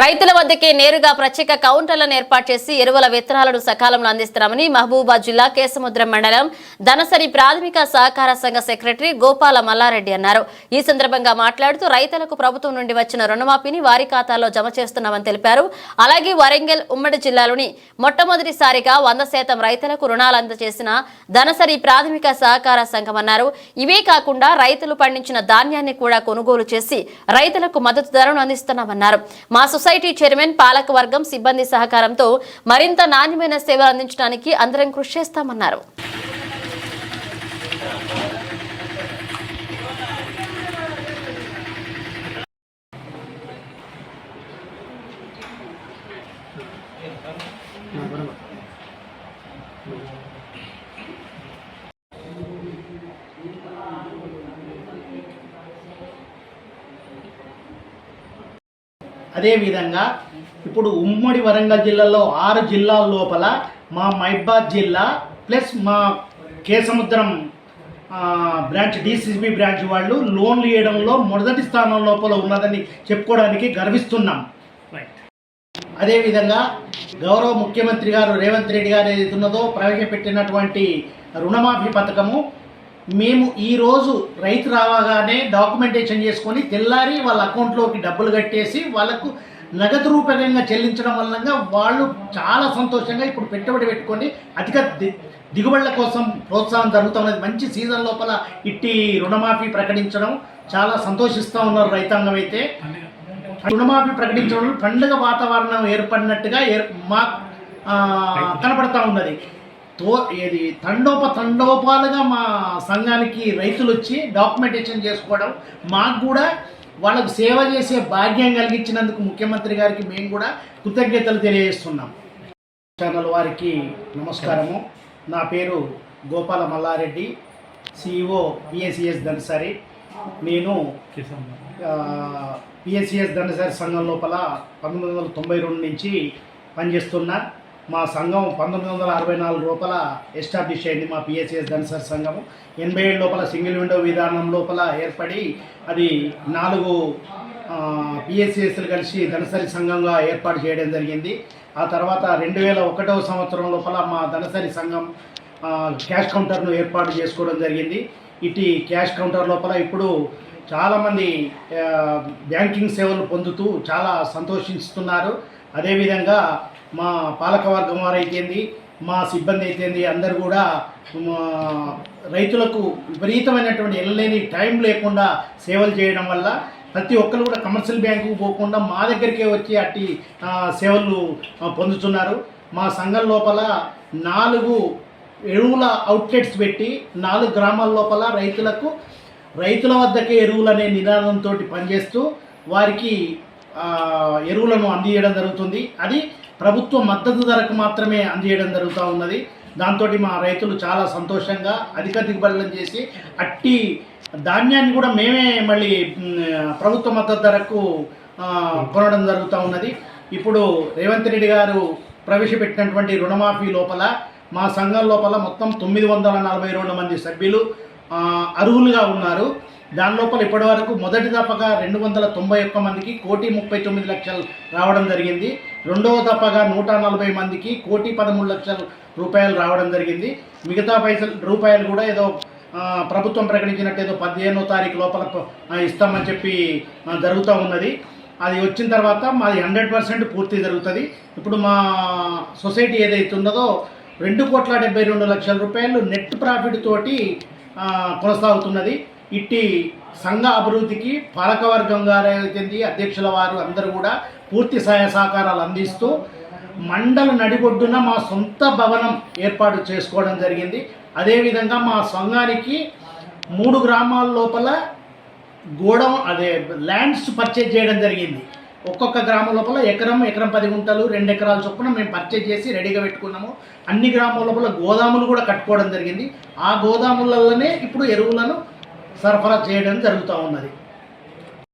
రైతుల వద్దకే నేరుగా ప్రత్యేక కౌంటర్లను ఏర్పాటు చేసి ఎరువుల విత్తనాలను సకాలంలో అందిస్తున్నామని మహబూబా జిల్లా కేసముద్రం మండలం ధనసరి ప్రాథమిక సహకార సంఘ సెక్రటరీ గోపాల మల్లారెడ్డి అన్నారు. ఈ సందర్భంగా మాట్లాడుతూ రైతులకు ప్రభుత్వం నుండి వచ్చిన రుణమాఫీని వారి ఖాతాలో జమ చేస్తున్నామని తెలిపారు. అలాగే వరంగల్ ఉమ్మడి జిల్లాలోని మొట్టమొదటిసారిగా వంద శాతం రైతులకు రుణాలు అందజేసిన ధనసరి ప్రాథమిక సహకార సంఘం అన్నారు. ఇవే కాకుండా రైతులు పండించిన ధాన్యాన్ని కూడా కొనుగోలు చేసి రైతులకు మద్దతు ధరను అందిస్తున్నామన్నారు. మాసు సొసైటీ చైర్మన్ పాలకవర్గం సిబ్బంది సహకారంతో మరింత నాణ్యమైన సేవలు అందించడానికి అందరం కృషి చేస్తామన్నారు. అదేవిధంగా ఇప్పుడు ఉమ్మడి వరంగల్ జిల్లాలో ఆరు జిల్లాల లోపల మా మైబాద్ జిల్లా ప్లస్ మా కేసముద్రం బ్రాంచ్ డిసిసిబి బ్రాంచ్ వాళ్ళు లోన్లు ఇవ్వడంలో మొదటి స్థానం లోపల ఉన్నదని చెప్పుకోవడానికి గర్విస్తున్నాం. అదేవిధంగా గౌరవ ముఖ్యమంత్రి గారు రేవంత్ రెడ్డి గారు ఏదైతే ఉన్నదో ప్రవేశపెట్టినటువంటి రుణమాఫీ పథకము మేము ఈరోజు రైతు రావగానే డాక్యుమెంటేషన్ చేసుకొని తెల్లారి వాళ్ళ అకౌంట్లోకి డబ్బులు కట్టేసి వాళ్ళకు నగదు రూపకంగా చెల్లించడం వలన వాళ్ళు చాలా సంతోషంగా ఇప్పుడు పెట్టుబడి పెట్టుకొని అధిక ది- దిగుబడుల కోసం ప్రోత్సాహం జరుగుతున్నది మంచి సీజన్ లోపల ఇట్టి రుణమాఫీ ప్రకటించడం చాలా సంతోషిస్తూ ఉన్నారు రైతాంగం అయితే. రుణమాఫీ ప్రకటించడం పండుగ వాతావరణం ఏర్పడినట్టుగా ఏర్ మా కనపడతా ఉన్నది. తో ఇది తండోప తండోపాలుగా మా సంఘానికి రైతులు వచ్చి డాక్యుమెంటేషన్ చేసుకోవడం మాకు కూడా వాళ్ళకు సేవ చేసే భాగ్యం కలిగించినందుకు ముఖ్యమంత్రి గారికి మేము కూడా కృతజ్ఞతలు తెలియజేస్తున్నాం. ఛానల్ వారికి నమస్కారము. నా పేరు గోపాల మల్లారెడ్డి సిఇఓ పిఎస్సిఎస్ దండసారి. నేను పిఎస్సిఎస్ దండసారి సంఘం లోపల పంతొమ్మిది వందల తొంభై రెండు నుంచి పనిచేస్తున్నా. మా సంఘం పంతొమ్మిది వందల అరవై నాలుగు లోపల ఎస్టాబ్లిష్ అయింది మా పిఎస్సిఎస్ ధన్సర్ సంఘము. ఎనభై ఏడు లోపల సింగిల్ విండో విధానం లోపల ఏర్పడి అది నాలుగు పిఎస్సిఎస్లు కలిసి ధనసరి సంఘంగా ఏర్పాటు చేయడం జరిగింది. ఆ తర్వాత రెండు వేల ఒకటవ సంవత్సరం లోపల మా ధనసరి సంఘం క్యాష్ కౌంటర్ను ఏర్పాటు చేసుకోవడం జరిగింది. ఇటు క్యాష్ కౌంటర్ లోపల ఇప్పుడు చాలామంది బ్యాంకింగ్ సేవలు పొందుతూ చాలా సంతోషిస్తున్నారు. అదేవిధంగా మా పాలకవర్గం వారు అయితేంది మా సిబ్బంది అయితేంది అందరు కూడా మా రైతులకు విపరీతమైనటువంటి ఎల్లలేని టైం లేకుండా సేవలు చేయడం వల్ల ప్రతి ఒక్కరు కూడా కమర్షియల్ బ్యాంకుకు పోకుండా మా దగ్గరికే వచ్చి అట్టి సేవలు పొందుతున్నారు. మా సంఘం లోపల నాలుగు ఎరువుల అవుట్లెట్స్ పెట్టి నాలుగు గ్రామాల లోపల రైతులకు రైతుల వద్దకే ఎరువులు అనే నినాదంతో పనిచేస్తూ వారికి ఎరువులను అందించడం జరుగుతుంది. అది ప్రభుత్వ మద్దతు ధరకు మాత్రమే అందించడం జరుగుతూ ఉన్నది. దాంతో మా రైతులు చాలా సంతోషంగా అధిక దిగుబడులను చేసి అట్టి ధాన్యాన్ని కూడా మేమే మళ్ళీ ప్రభుత్వ మద్దతు ధరకు కొనడం జరుగుతూ ఉన్నది. ఇప్పుడు రేవంత్ రెడ్డి గారు ప్రవేశపెట్టినటువంటి రుణమాఫీ లోపల మా సంఘం లోపల మొత్తం తొమ్మిది వందల నలభై రెండు మంది సభ్యులు అర్హులుగా ఉన్నారు. దాని లోపల ఇప్పటివరకు మొదటి దఫగా రెండు వందల తొంభై ఒక్క మందికి కోటి ముప్పై తొమ్మిది లక్షలు రావడం జరిగింది. రెండవ దఫగా నూట నలభై మందికి కోటి పదమూడు లక్షల రూపాయలు రావడం జరిగింది. మిగతా పైసలు రూపాయలు కూడా ఏదో ప్రభుత్వం ప్రకటించినట్టు ఏదో పదిహేనో తారీఖు లోపల ఇస్తామని చెప్పి జరుగుతూ ఉన్నది. అది వచ్చిన తర్వాత మాది హండ్రెడ్ పర్సెంట్ పూర్తి జరుగుతుంది. ఇప్పుడు మా సొసైటీ ఏదైతే ఉన్నదో రెండు కోట్ల డెబ్బై రెండు లక్షల రూపాయలు నెట్ ప్రాఫిట్ తోటి కొనసాగుతున్నది. ఇట్టి సంఘ అభివృద్ధికి పాలకవర్గం గారు అయితే అధ్యక్షుల వారు అందరూ కూడా పూర్తి సహాయ సహకారాలు అందిస్తూ మండల నడిబొడ్డున మా సొంత భవనం ఏర్పాటు చేసుకోవడం జరిగింది. అదేవిధంగా మా సంఘానికి మూడు గ్రామాల లోపల గోడౌన్ అదే ల్యాండ్స్ పర్చేజ్ చేయడం జరిగింది. ఒక్కొక్క గ్రామం లోపల ఎకరం ఎకరం పది గుంటలు రెండు ఎకరాల చొప్పున మేము పర్చేజ్ చేసి రెడీగా పెట్టుకున్నాము. అన్ని గ్రామాల లోపల గోదాములు కూడా కట్టుకోవడం జరిగింది. ఆ గోదాములలోనే ఇప్పుడు ఎరువులను సరఫరా చేయడం జరుగుతూ ఉన్నది.